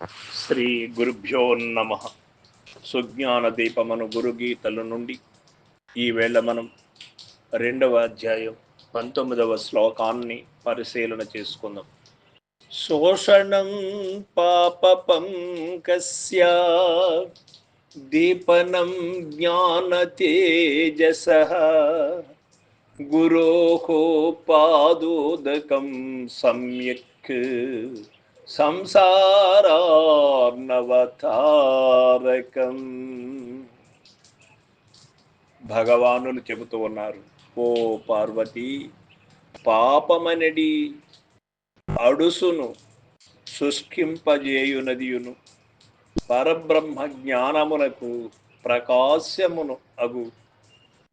శ్రీ గురుభ్యో నమ. సుజ్ఞాన దీపమను గురుగీతల నుండి ఈవేళ మనం రెండవ అధ్యాయం పంతొమ్మిదవ శ్లోకాన్ని పరిశీలన చేసుకుందాం. శోషణం పాపపం కస్య దీపనం జ్ఞాన తేజస గురోహో పాదోదకం సమ్యక్. సంసారార్ణవతారకం. భగవానులు చెబుతూ ఉన్నారు ఓ పార్వతి పాపమనడి అడుసును శుష్కింపజేయునదియును. పరబ్రహ్మ జ్ఞానమునకు ప్రకాశమును అగు.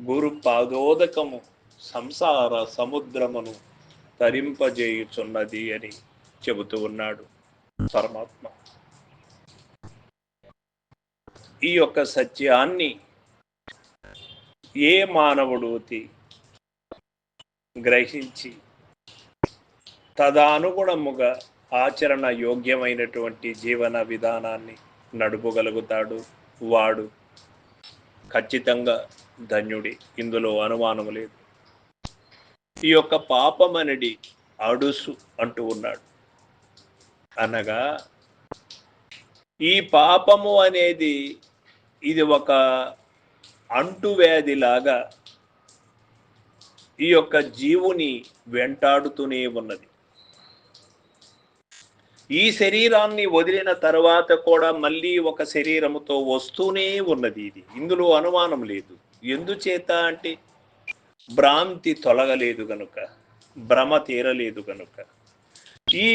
గురు పాదోదకము సంసార సముద్రమును తరింపజేయుచున్నది అని. చెబుతూ ఉన్నాడు. పరమాత్మ. ఈ యొక్క సత్యాన్ని ఏ మానవుడు గ్రహించి తదానుగుణముగా ఆచరణ యోగ్యమైనటువంటి జీవన విధానాన్ని నడుపగలుగుతాడు. వాడు ఖచ్చితంగా ధన్యుడి. ఇందులో అనుమానం లేదు. ఈ యొక్క పాపమనిడి అడుసు అంటూ ఉన్నాడు. అనగా ఈ పాపము అనేది ఇది ఒక అంటువ్యాధిలాగా ఈ యొక్క జీవుని వెంటాడుతూనే ఉన్నది. ఈ శరీరాన్ని వదిలిన తర్వాత కూడా మళ్ళీ ఒక శరీరముతో వస్తూనే ఉన్నది ఇది. ఇందులో అనుమానం లేదు. ఎందుచేత అంటే భ్రాంతి తొలగలేదు కనుక భ్రమ తీరలేదు కనుక ఈ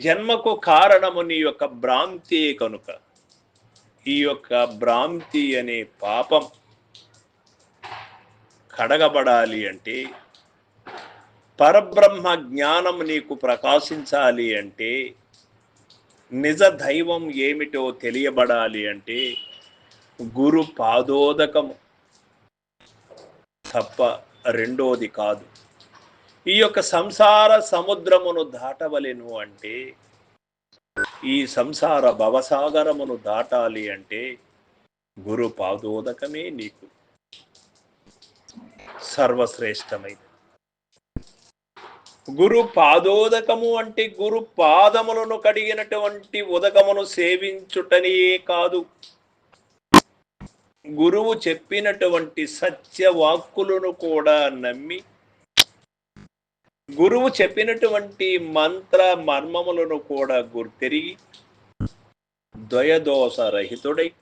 జన్మకు కారణము నీ యొక్క భ్రాంతి కనుక. ఈ యొక్క భ్రాంతి అనే పాపం కడగబడాలి అంటే పరబ్రహ్మ జ్ఞానం నీకు ప్రకాశించాలి అంటే నిజ దైవం ఏమిటో తెలియబడాలి అంటే గురు పాదోదకము తప్ప రెండోది కాదు. ఈ యొక్క సంసార సముద్రమును దాటవలెను అంటే ఈ సంసార భవసాగరమును దాటాలి అంటే గురు పాదోదకమే నీకు. సర్వశ్రేష్టమైనది. గురు పాదోదకము అంటే గురు పాదములను కడిగినటువంటి ఉదకమును సేవించుటనే కాదు. గురువు చెప్పినటువంటి సత్య వాక్కులను కూడా నమ్మి గురువు చెప్పినటువంటి మంత్ర మర్మములను కూడా గుర్తెరిగి ద్వయదోష రహితుడై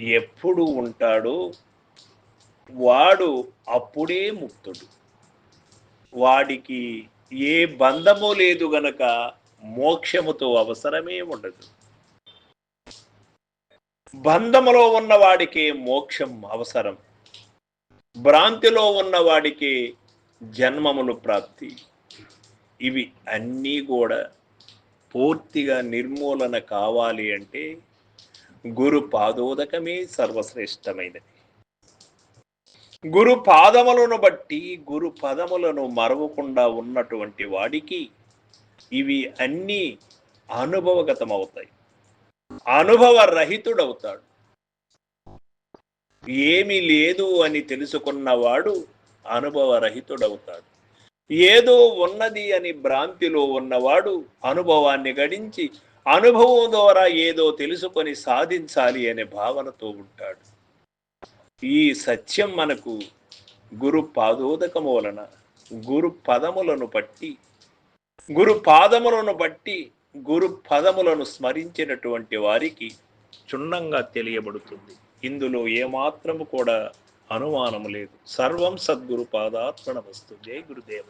ఎప్పుడు ఉంటాడు వాడు అప్పుడే ముక్తుడు. వాడికి ఏ బంధము లేదు గనక మోక్షముతో అవసరమే ఉండదు. బంధములో ఉన్న వాడికి మోక్షం అవసరం. భ్రాంతిలో ఉన్న వాడికి జన్మములు ప్రాప్తి. ఇవి అన్నీ కూడా పూర్తిగా నిర్మూలన కావాలి అంటే గురు పాదోదకమే సర్వశ్రేష్టమైనది. గురు పాదములను బట్టి గురు పదములను మరవకుండా ఉన్నటువంటి వాడికి ఇవి అన్నీ అనుభవగతమవుతాయి. అనుభవ రహితుడవుతాడు ఏమీ లేదు అని తెలుసుకున్నవాడు అనుభవరహితుడవుతాడు. ఏదో ఉన్నది అని భ్రాంతిలో ఉన్నవాడు అనుభవాన్ని గడించి అనుభవం ద్వారా ఏదో తెలుసుకొని సాధించాలి అనే భావనతో ఉంటాడు. ఈ సత్యం మనకు గురు పాదోదకము వలన గురు పదములను బట్టి గురు పాదములను బట్టి గురు పదములను స్మరించినటువంటి వారికి క్షుణ్ణంగా తెలియబడుతుంది. ఇందులో ఏమాత్రము కూడా అనుమానము లేదు. సర్వం సద్గురు పాదాత్మణ వస్తు. జై గురుదేవ.